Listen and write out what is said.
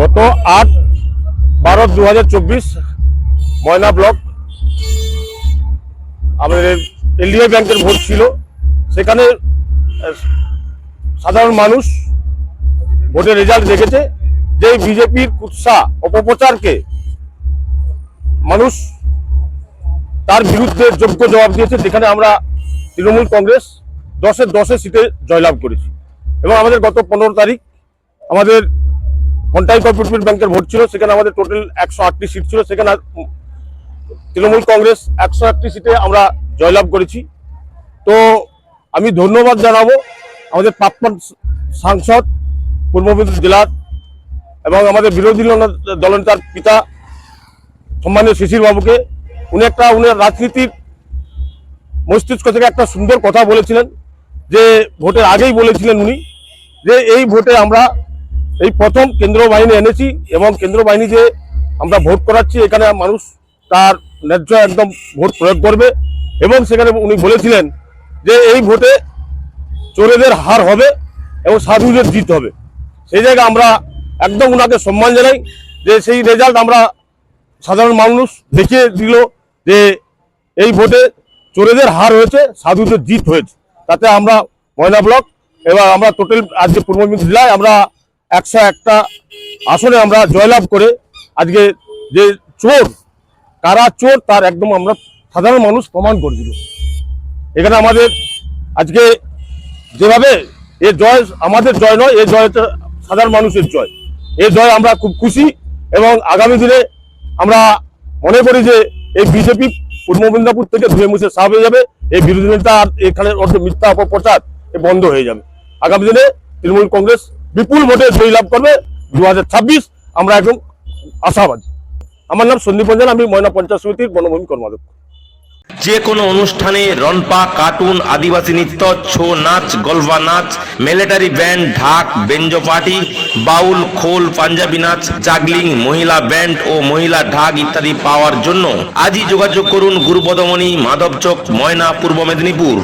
গত আট বারো দু ময়না ব্লক আমাদের এলডিআই ব্যাংকের ভোট ছিল। সেখানে সাধারণ মানুষ ভোটের রেজাল্ট দেখেছে। যে বিজেপির কুৎসা অপপ্রচারকে মানুষ তার বিরুদ্ধে যোগ্য জবাব দিয়েছে, যেখানে আমরা তৃণমূল কংগ্রেস দশের দশে সিটে জয়লাভ করেছি। এবং আমাদের গত পনেরো তারিখ আমাদের কন্টাই কোঅপারেটিভ ব্যাংকের ভোট ছিল, সেখানে আমাদের টোটাল একশো আটটি সিট ছিল, সেখানে তৃণমূল কংগ্রেস একশো একটি সিটে আমরা জয়লাভ করেছি। তো আমি ধন্যবাদ জানাব আমাদের প্রাক্তন সাংসদ, পূর্ব মেদিনীপুর জেলার এবং আমাদের বিরোধী দল- দলনেতার পিতা, সম্মানীয় শিশির বাবুকে। উনি একটা, উনি রাজনীতির মস্তিষ্ক থেকে একটা সুন্দর কথা বলেছিলেন, যে ভোটের আগেই বলেছিলেন উনি, যে এই ভোটে আমরা এই প্রথম কেন্দ্র বাহিনী এনেছি এবং কেন্দ্র বাহিনী যে আমরা ভোট করাচ্ছি, এখানে মানুষ তার ন্যায্য একদম ভোট প্রয়োগ করবে এবং সেখানে উনি বলেছিলেন যে এই ভোটে চোরেদের হার হবে এবং সাধুদের জিত হবে। সেই জায়গায় আমরা একদম ওনাকে সম্মান জানাই যে সেই রেজাল্ট আমরা সাধারণ মানুষ দেখিয়ে দিল যে এই ভোটে চোরেদের হার হয়েছে, সাধুদের জিত হয়েছে। তাতে আমরা ময়না ব্লক, এবার আমরা টোটাল আজকে পূর্ব মেদিনীপুর জেলায় আমরা একশো একটা আসনে আমরা জয়লাভ করে আজকে যে চোর, কারা চোর, তার একদম আমরা সাধারণ মানুষ প্রমাণ করে দিল। এখানে আমাদের আজকে যেভাবে এ জয় আমাদের জয় নয়, এ জয় হচ্ছে সাধারণ মানুষের জয়। এই জয় আমরা খুব খুশি এবং আগামী দিনে আমরা মনে করি যে এই বিজেপি পূর্ব মেদিনীপুর থেকে ধুয়ে মুছে সাফ হয়ে যাবে, এই বিরোধী নেতা আর এখানে অর্থ মিথ্যা অপপ্রচার এ বন্ধ হয়ে যাবে। আগামী দিনে তৃণমূল কংগ্রেস বিপুল ভোটে জয়ী লাভ করবে দু হাজার ছাব্বিশ। আমরা একদম আশাবাদী। আমার নাম সন্দীপ রঞ্জন আমি ময়না পঞ্চায়েত সমিতির বনভূমি কর্মাধ্যক্ষ। যে কোনো অনুষ্ঠানে রনপা কার্টুন, আদিবাসী নৃত্য, ছৌ নাচ গলবা নাচ, মিলিটারি ব্যান্ড, ঢাক, বেঞ্জো পার্টি, বাউল, খোল, পাঞ্জাবি নাচ, জাগলিং, মহিলা ব্যান্ড ও মহিলা ঢাক ইত্যাদি পাওয়ার জন্য আজই যোগাযোগ করুন গুরুপদমণি, মাধবচক, ময়না, পূর্ব মেদিনীপুর।